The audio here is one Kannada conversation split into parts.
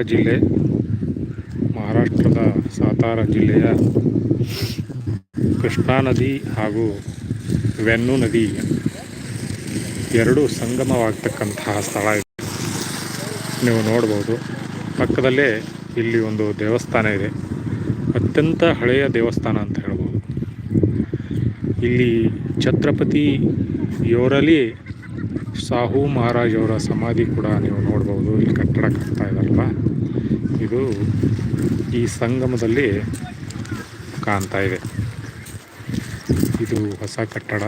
ಜಿಲ್ಲೆ, ಮಹಾರಾಷ್ಟ್ರದ ಸಾತಾರ ಜಿಲ್ಲೆಯ ಕೃಷ್ಣಾ ನದಿ ಹಾಗೂ ವೆನ್ನು ನದಿ ಎರಡೂ ಸಂಗಮವಾಗ್ತಕ್ಕಂತಹ ಸ್ಥಳ ಇದೆ. ನೀವು ನೋಡ್ಬೋದು. ಪಕ್ಕದಲ್ಲೇ ಇಲ್ಲಿ ಒಂದು ದೇವಸ್ಥಾನ ಇದೆ. ಅತ್ಯಂತ ಹಳೆಯ ದೇವಸ್ಥಾನ ಅಂತ ಹೇಳ್ಬೋದು. ಇಲ್ಲಿ ಛತ್ರಪತಿ ಯೋರಲಿ ಸಾಹು ಮಹಾರಾಜ್ ಅವರ ಸಮಾಧಿ ಕೂಡ ನೀವು ನೋಡ್ಬೋದು. ಇಲ್ಲಿ ಕಟ್ಟಡ ಕಟ್ತಾ ಇದ್ದಾರಲ್ಲ ಇದು ಈ ಸಂಗಮದಲ್ಲಿ ಕಾಣ್ತಾ ಇದೆ. ಇದು ಹೊಸ ಕಟ್ಟಡ.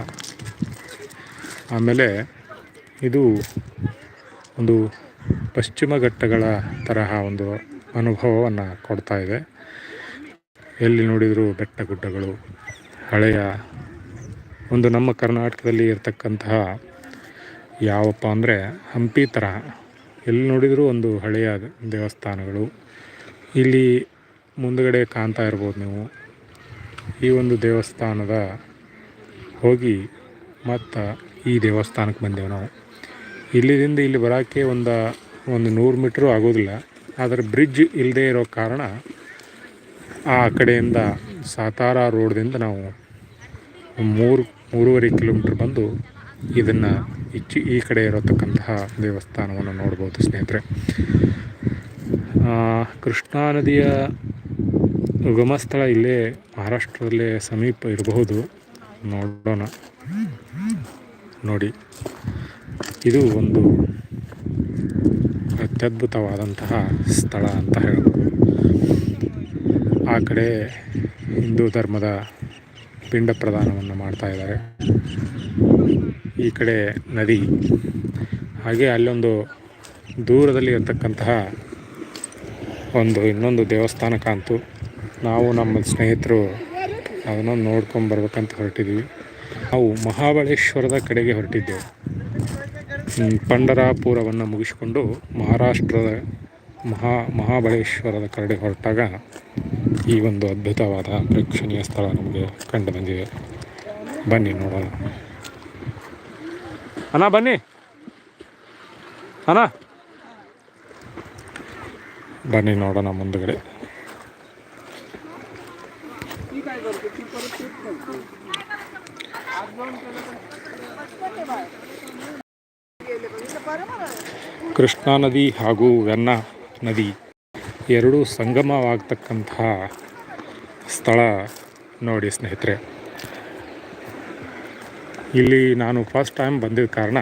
ಆಮೇಲೆ ಇದು ಒಂದು ಪಶ್ಚಿಮ ಘಟ್ಟಗಳ ತರಹ ಒಂದು ಅನುಭವವನ್ನು ಕೊಡ್ತಾ ಇದೆ. ಎಲ್ಲಿ ನೋಡಿದರೂ ಬೆಟ್ಟ ಗುಡ್ಡಗಳು, ಹಳೆಯ ಒಂದು ನಮ್ಮ ಕರ್ನಾಟಕದಲ್ಲಿ ಇರತಕ್ಕಂತಹ ಯಾವಪ್ಪ ಅಂದರೆ ಹಂಪಿ ಥರ ಎಲ್ಲಿ ನೋಡಿದರೂ ಒಂದು ಹಳೆಯ ದೇವಸ್ಥಾನಗಳು. ಇಲ್ಲಿ ಮುಂದಗಡೆ ಕಾಣ್ತಾ ಇರ್ಬೋದು ನೀವು. ಈ ಒಂದು ದೇವಸ್ಥಾನದ ಹೋಗಿ ಮತ್ತು ಈ ದೇವಸ್ಥಾನಕ್ಕೆ ಬಂದೆವು ನಾವು. ಇಲ್ಲಿದಿಂದ ಇಲ್ಲಿ ಬರೋಕ್ಕೆ ಒಂದು ಒಂದು ನೂರು ಮೀಟ್ರು ಆಗೋದಿಲ್ಲ. ಆದರೆ ಬ್ರಿಡ್ಜ್ ಇಲ್ಲದೇ ಇರೋ ಕಾರಣ ಆ ಕಡೆಯಿಂದ ಸಾತಾರ ರೋಡ್ದಿಂದ ನಾವು ಮೂರು, ಮೂರುವರೆ ಕಿಲೋಮೀಟ್ರ್ ಬಂದು ಇದನ್ನು ಇಚ್ಚಿ ಈ ಕಡೆ ಇರತಕ್ಕಂತಹ ದೇವಸ್ಥಾನವನ್ನು ನೋಡ್ಬೋದು ಸ್ನೇಹಿತರೆ. ಕೃಷ್ಣಾ ನದಿಯ ಉಗಮ ಸ್ಥಳ ಇಲ್ಲೇ ಮಹಾರಾಷ್ಟ್ರದಲ್ಲೇ ಸಮೀಪ ಇರಬಹುದು. ನೋಡೋಣ. ನೋಡಿ. ಇದು ಒಂದು ಅತ್ಯದ್ಭುತವಾದಂತಹ ಸ್ಥಳ ಅಂತ ಹೇಳ್ಬೋದು. ಆ ಕಡೆ ಹಿಂದೂ ಧರ್ಮದ ಪಿಂಡ ಪ್ರದಾನವನ್ನು ಮಾಡ್ತಾ ಇದ್ದಾರೆ. ಈ ಕಡೆ ನದಿ. ಹಾಗೆ ಅಲ್ಲೊಂದು ದೂರದಲ್ಲಿ ಇರತಕ್ಕಂತಹ ಒಂದು ಇನ್ನೊಂದು ದೇವಸ್ಥಾನ ಕಾಣ್ತು. ನಾವು ನಮ್ಮ ಸ್ನೇಹಿತರು ಅದನ್ನು ನೋಡ್ಕೊಂಡು ಬರ್ಬೇಕಂತ ಹೊರಟಿದ್ವಿ. ನಾವು ಮಹಾಬಳೇಶ್ವರದ ಕಡೆಗೆ ಹೊರಟಿದ್ದೆವು. ಪಂಡರಾಪುರವನ್ನು ಮುಗಿಸಿಕೊಂಡು ಮಹಾರಾಷ್ಟ್ರದ ಮಹಾ, ಮಹಾಬಳೇಶ್ವರದ ಕಡೆಗೆ ಹೊರಟಾಗ ಈ ಒಂದು ಅದ್ಭುತವಾದ ಪ್ರೇಕ್ಷಣೀಯ ಸ್ಥಳ ನಮಗೆ ಕಂಡು ಬಂದಿದೆ. ಬನ್ನಿ ನೋಡೋಣ. ಅಣ್ಣ, ಬನ್ನಿ. ಅಣ್ಣ. ಬನ್ನಿ ನೋಡೋಣ ಮುಂದುಗಡೆ. ಕೃಷ್ಣಾ ನದಿ ಹಾಗೂ ವೆನ್ನ ನದಿ ಎರಡೂ ಸಂಗಮವಾಗತಕ್ಕಂತಹ ಸ್ಥಳ ನೋಡಿ ಸ್ನೇಹಿತರೆ. ಇಲ್ಲಿ ನಾನು ಫಸ್ಟ್ ಟೈಮ್ ಬಂದಿದ್ದ ಕಾರಣ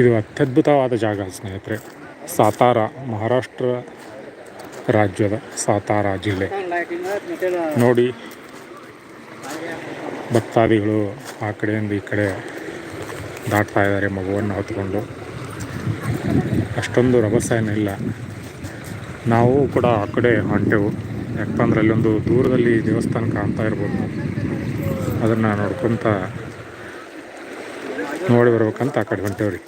ಇದು ಅತ್ಯದ್ಭುತವಾದ ಜಾಗ ಸ್ನೇಹಿತರೆ. ಸಾತಾರ, ಮಹಾರಾಷ್ಟ್ರ ರಾಜ್ಯದ ಸಾತಾರ ಜಿಲ್ಲೆ. ನೋಡಿ, ಭಕ್ತಾದಿಗಳು ಆ ಕಡೆಯಿಂದ ಈ ಕಡೆ ದಾಟ್ತಾ ಇದ್ದಾರೆ ಮಗುವನ್ನು ಹೊತ್ಕೊಂಡು. ಅಷ್ಟೊಂದು ರಭಸ ಏನಿಲ್ಲ. ನಾವು ಕೂಡ ಆ ಕಡೆ ಹೊಂಟೆವು. ಯಾಕಂದ್ರೆ ಅಲ್ಲೊಂದು ದೂರದಲ್ಲಿ ದೇವಸ್ಥಾನ ಕಾಣ್ತಾ ಇರ್ಬೋದು. ಅದನ್ನು ನೋಡ್ಕೊತ ನೋಡಿ ಬರ್ಬೇಕಂತ ಆ ಕಡೆ ಹೊಂಟೇವ್ರಿ.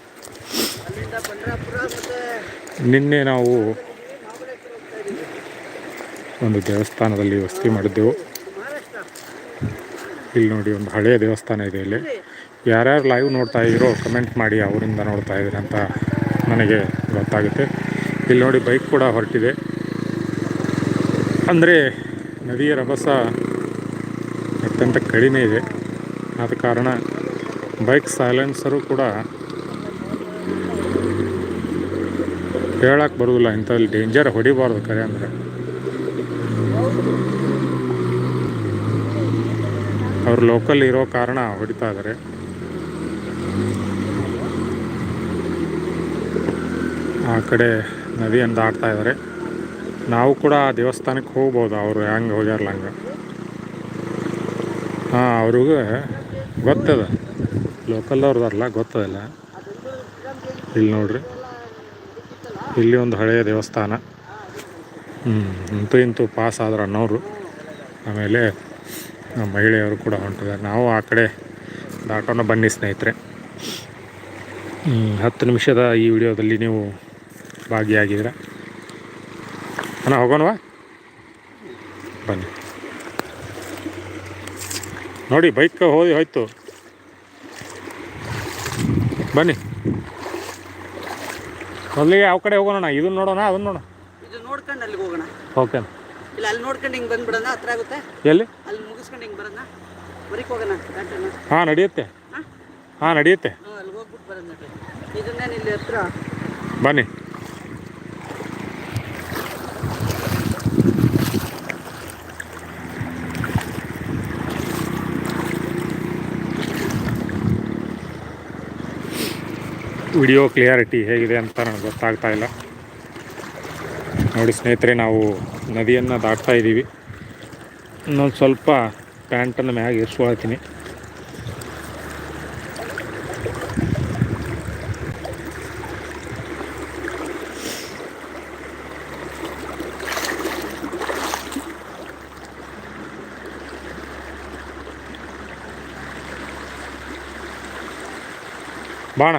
ನಿನ್ನೆ ನಾವು ಒಂದು ದೇವಸ್ಥಾನದಲ್ಲಿ ವಸತಿ ಮಾಡಿದ್ದೆವು. ಇಲ್ಲಿ ನೋಡಿ ಒಂದು ಹಳೆಯ ದೇವಸ್ಥಾನ ಇದೆ ಇಲ್ಲಿ. ಯಾರ್ಯಾರು ಲೈವ್ ನೋಡ್ತಾ ಇದ್ದೀರೋ ಕಮೆಂಟ್ ಮಾಡಿ ಅವರಿಂದ ನೋಡ್ತಾ ಇದ್ದೀರಿ ಅಂತ ನನಗೆ ಗೊತ್ತಾಗುತ್ತೆ. ಇಲ್ಲಿ ನೋಡಿ ಬೈಕ್ ಕೂಡ ಹೊರಟಿದೆ. ಅಂದರೆ ನದಿಯ ರಭಸ ಅತ್ಯಂತ ಕಡಿಮೆ ಇದೆ. ಆದ ಕಾರಣ ಬೈಕ್ ಸೈಲೆನ್ಸರು ಕೂಡ ಹೇಳಕ್ಕೆ ಬರೋದಿಲ್ಲ. ಇಂಥಲ್ಲಿ ಡೇಂಜರ್ ಹೊಡಿಬಾರ್ದು ಕರೆ ಅಂದರೆ. ಅವ್ರು ಲೋಕಲ್ ಇರೋ ಕಾರಣ ಹೊಡಿತಾ ಇದ್ದಾರೆ ಆ ಕಡೆ ನದಿಯನ್ನು ದಾಟ್ತಾ ಇದ್ದಾರೆ ನಾವು ಕೂಡ ಆ ದೇವಸ್ಥಾನಕ್ಕೆ ಹೋಗ್ಬೋದು. ಅವರು ಹೆಂಗೆ ಹೋಗ್ಯಾರಲ್ಲ ಹಂಗೆ. ಅವ್ರಿಗೆ ಗೊತ್ತದ. ಲೋಕಲ್ ಅವ್ರದಲ್ಲ ಗೊತ್ತದಲ್ಲ. ಇಲ್ಲಿ ನೋಡ್ರಿ. ಇಲ್ಲಿ ಒಂದು ಹಳೆಯ ದೇವಸ್ಥಾನ. ಹ್ಞೂ ಇಂತೂ ಇಂತೂ ಪಾಸ್ ಆದ್ರೆ ಅನ್ನೋರು. ಆಮೇಲೆ ಮಹಿಳೆಯವರು ಕೂಡ ಹೊಂಟಿದ್ದಾರೆ. ನಾವು ಆ ಕಡೆ ದಾಟೋಣ ಬನ್ನಿ ಸ್ನೇಹಿತರೆ. ಹತ್ತು ನಿಮಿಷದ ಈ ವಿಡಿಯೋದಲ್ಲಿ ನೀವು ಭಾಗಿಯಾಗಿದ್ದೀರ? ಅಣ್ಣ, ಹೋಗೋಣವಾ? ನೋಡಿ ಬೈಕ್ ಹೋಗಿ ಹೋಯ್ತು. ಮೊದಲಿಗೆ ಯಾವ ಕಡೆ ಹೋಗೋಣ ಇದನ್ನ ನೋಡೋಣ ಅದನ್ನ ನೋಡೋಣ? ಇದು ನೋಡ್ಕೊಂಡು ಅಲ್ಲಿಗೆ ಹೋಗೋಣ. ಓಕೆ ಇಲ್ಲ ಅಲ್ಲಿ ನೋಡ್ಕೊಂಡು ಹಿಂಗೆ ಬಂದ್ಬಿಡೋಣ ಹತ್ರ ಆಗುತ್ತೆ? ಎಲ್ಲಿ? ಅಲ್ಲಿ ಮುಗಿಸ್ಕೊಂಡು ಹಿಂಗೆ ಬರೋಣ. ಹೊರಗೆ ಹೋಗೋಣ ಹಾಂ ನಡೆಯುತ್ತೆ. ಹಾಂ? ಹಾಂ ನಡೆಯುತ್ತೆ. ಅಲ್ಲಿ ಹೋಗ್ಬಿಟ್ಟು ಬರೋಣ ನಟ ಇದನ್ನೇನು ಇಲ್ಲಿ ಹತ್ರ. ಬನ್ನಿ. ವಿಡಿಯೋ ಕ್ಲಿಯಾರಿಟಿ ಹೇಗಿದೆ ಅಂತ ನನಗೆ ಗೊತ್ತಾಗ್ತಾ ಇಲ್ಲ. ನೋಡಿ ಸ್ನೇಹಿತರೆ, ನಾವು ನದಿಯನ್ನು ದಾಟ್ತಾ ಇದ್ದೀವಿ. ಇನ್ನೊಂದು ಸ್ವಲ್ಪ ಪ್ಯಾಂಟನ್ನು ಮ್ಯಾಗ ಇರಿಸ್ಕೊಳ್ತೀನಿ ಬಾಣ.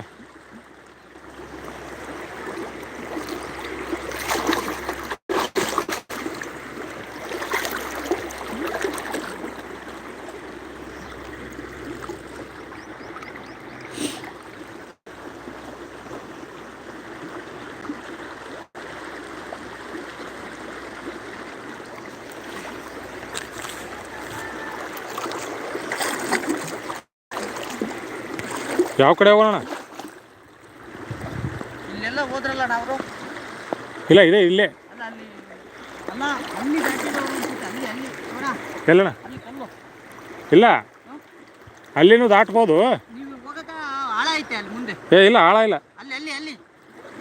ಯಾವ ಕಡೆ ಹೋಗೋಣ? ಇಲ್ಲೆಲ್ಲ ಹೋದ್ರಲ್ಲ ನಾವು ಇಲ್ಲ ಇದೆ ಇಲ್ಲೇ. ಎಲ್ಲಣ್ಣ? ಇಲ್ಲ. ಅಲ್ಲಿನೂ ದಾಟ್ಬೋದು. ಏ ಇಲ್ಲ ಆಳ ಇಲ್ಲ.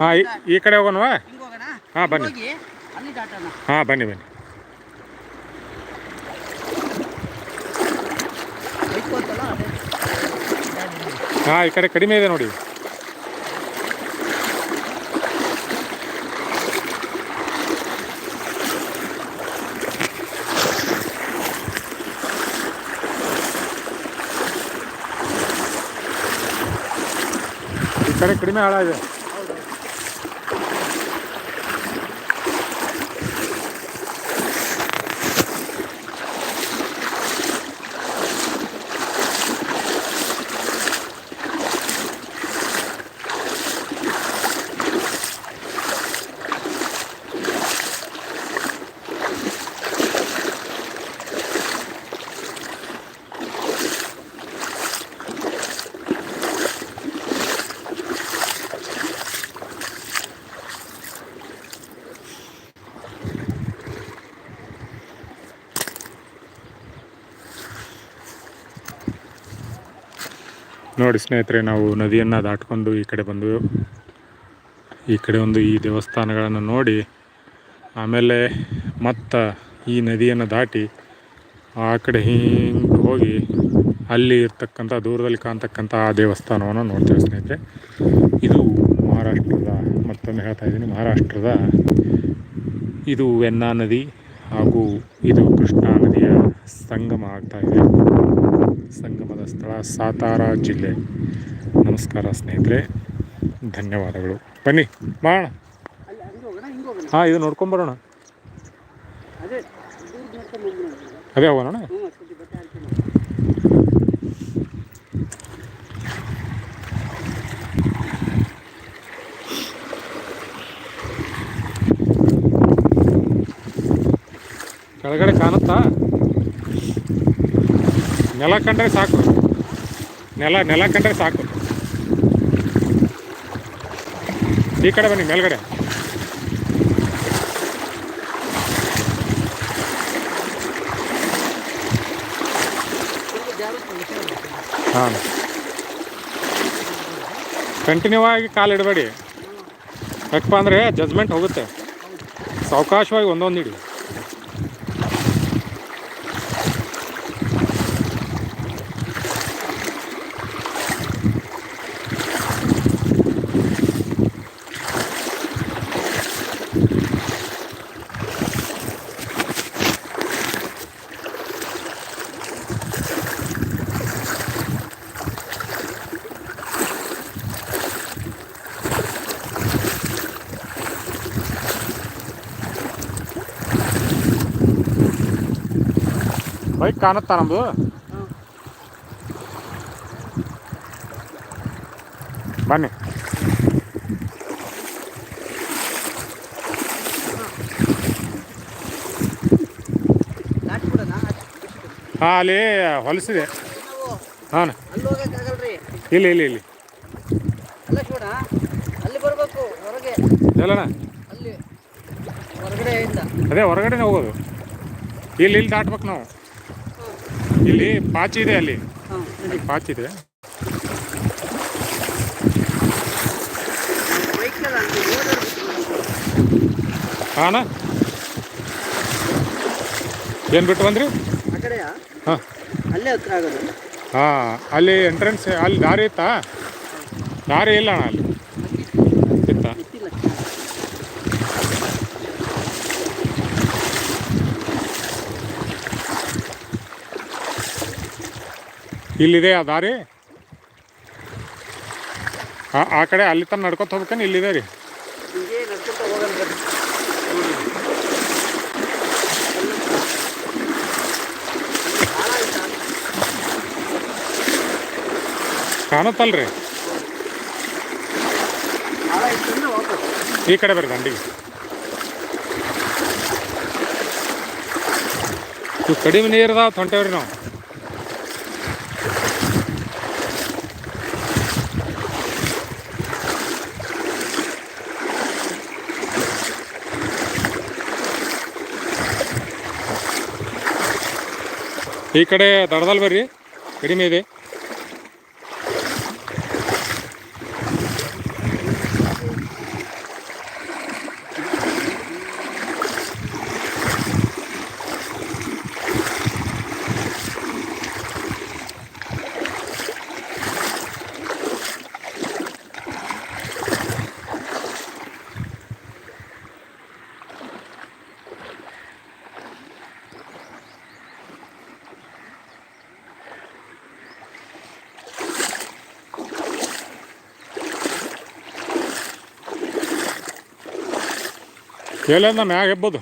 ಹಾಂ ಈ ಕಡೆ ಹೋಗೋಣವಾ? ಹಿಂಗೆ ಹೋಗೋಣ? ಹಾಂ ಬನ್ನಿ. ಹಾಂ ಬನ್ನಿ ಬನ್ನಿ ಬೈಕೋತಲ್ಲ ಅದೇ ಹಾಂ ಈ ಕಡೆ ಕಡಿಮೆ ಇದೆ ನೋಡಿ. ಈ ಕಡೆ ಕಡಿಮೆ ಆಳ ನೋಡಿ ಸ್ನೇಹಿತರೆ, ನಾವು ನದಿಯನ್ನು ದಾಟ್ಕೊಂಡು ಈ ಕಡೆ ಬಂದು ಈ ಕಡೆ ಒಂದು ಈ ದೇವಸ್ಥಾನಗಳನ್ನು ನೋಡಿ, ಆಮೇಲೆ ಮತ್ತು ಈ ನದಿಯನ್ನು ದಾಟಿ ಆ ಕಡೆ ಹಿಂಗೆ ಹೋಗಿ ಅಲ್ಲಿ ಇರ್ತಕ್ಕಂಥ, ದೂರದಲ್ಲಿ ಕಾಣ್ತಕ್ಕಂಥ ಆ ದೇವಸ್ಥಾನವನ್ನು ನೋಡ್ತೇವೆ ಸ್ನೇಹಿತರೆ. ಇದು ಮಹಾರಾಷ್ಟ್ರದ, ಮತ್ತೊಮ್ಮೆ ಹೇಳ್ತಾ ಇದ್ದೀನಿ, ಮಹಾರಾಷ್ಟ್ರದ ಇದು ವೆನ್ನಾ ನದಿ ಹಾಗೂ ಇದು ಕೃಷ್ಣಾ ನದಿಯ ಸಂಗಮ ಆಗ್ತಾ ಇದೆ. ಸಂಗಮದ ಸ್ಥಳ ಸಾತಾರ ಜಿಲ್ಲೆ. ನಮಸ್ಕಾರ ಸ್ನೇಹಿತರೆ, ಧನ್ಯವಾದಗಳು. ಬನ್ನಿ ಮಾಡೋಣ ಹಾಂ, ಇದು ನೋಡ್ಕೊಂಬರೋಣ ಅದೇ ಹೋಗೋಣ? ಕೆಳಗಡೆ ಕಾಣುತ್ತಾ? ನೆಲ ಕಂಡ್ರೆ ಸಾಕು. ನೆಲ ನೆಲ ಕಂಡ್ರೆ ಸಾಕು. ಈ ಕಡೆ ಬನ್ನಿ, ಮೇಲ್ಗಡೆ. ಹಾಂ. ಕಂಟಿನ್ಯೂ ಆಗಿ ಕಾಲು ಇಡಬೇಡಿ. ಯಾಕಪ್ಪ ಅಂದರೆ ಜಜ್ಮೆಂಟ್ ಹೋಗುತ್ತೆ. ಸಾವಕಾಶವಾಗಿ ಒಂದೊಂದು ಇಡಿ. ಬೈಕ್ ಕಾಣುತ್ತಾ ನಮ್ಮದು ಬನ್ನಿ. ಹಾಂ ಅಲ್ಲಿ ಹೊಲಸಿದೆ. ಹಾಂ ಇಲ್ಲಿ ಇಲ್ಲಿ ಇಲ್ಲಿ. ಎಲ್ಲಣ್ಣ? ಅದೇ ಹೊರಗಡೆನೇ ಹೋಗೋದು. ಇಲ್ಲಿ ಇಲ್ಲಿ ದಾಟ್ಬೇಕು ನಾವು. ಇಲ್ಲಿ ಪಾಚಿ ಇದೆ ಅಲ್ಲಿ. ಪಾಚಿ ಇದೆ. ಹಾಂ ಏನು ಬಿಟ್ಟು ಬಂದ್ರಿ? ಹಾಂ. ಅಲ್ಲೇ ಹತ್ರ ಆಗೋದು. ಹಾಂ ಅಲ್ಲಿ ಎಂಟ್ರೆನ್ಸ್ ಅಲ್ಲಿ ದಾರಿ ಇತ್ತಾ? ದಾರಿ ಇಲ್ಲ ಅಣ್ಣ ಅಲ್ಲಿ ಇತ್ತಾ ಗೊತ್ತಿಲ್ಲ ಇಲ್ಲಿದೆ ಆ ದಾರಿ? ಆ ಆ ಕಡೆ ಅಲ್ಲಿ ತನಕ ನಡ್ಕೊತ ಹೋಗ್ಬೇಕನ್? ಇಲ್ಲಿದೆ ರೀ. ಕಾಣತ್ತಲ್ರಿ. ಈ ಕಡೆ ಬರ್ರಿ ದಂಡಿಗೆ. ಇವು ಕಡಿಮೆ ನೀರದ ತೊಂಟೇವ್ರಿ ನಾವು. ಈ ಕಡೆ ದಡದಲ್ಲಿ ಬರ್ರಿ ಕಡಿಮೆ ಇದೆ. ಎಲ್ಲಂದ ಮ್ಯಾಗ ಹೆಬ್ಬೋದು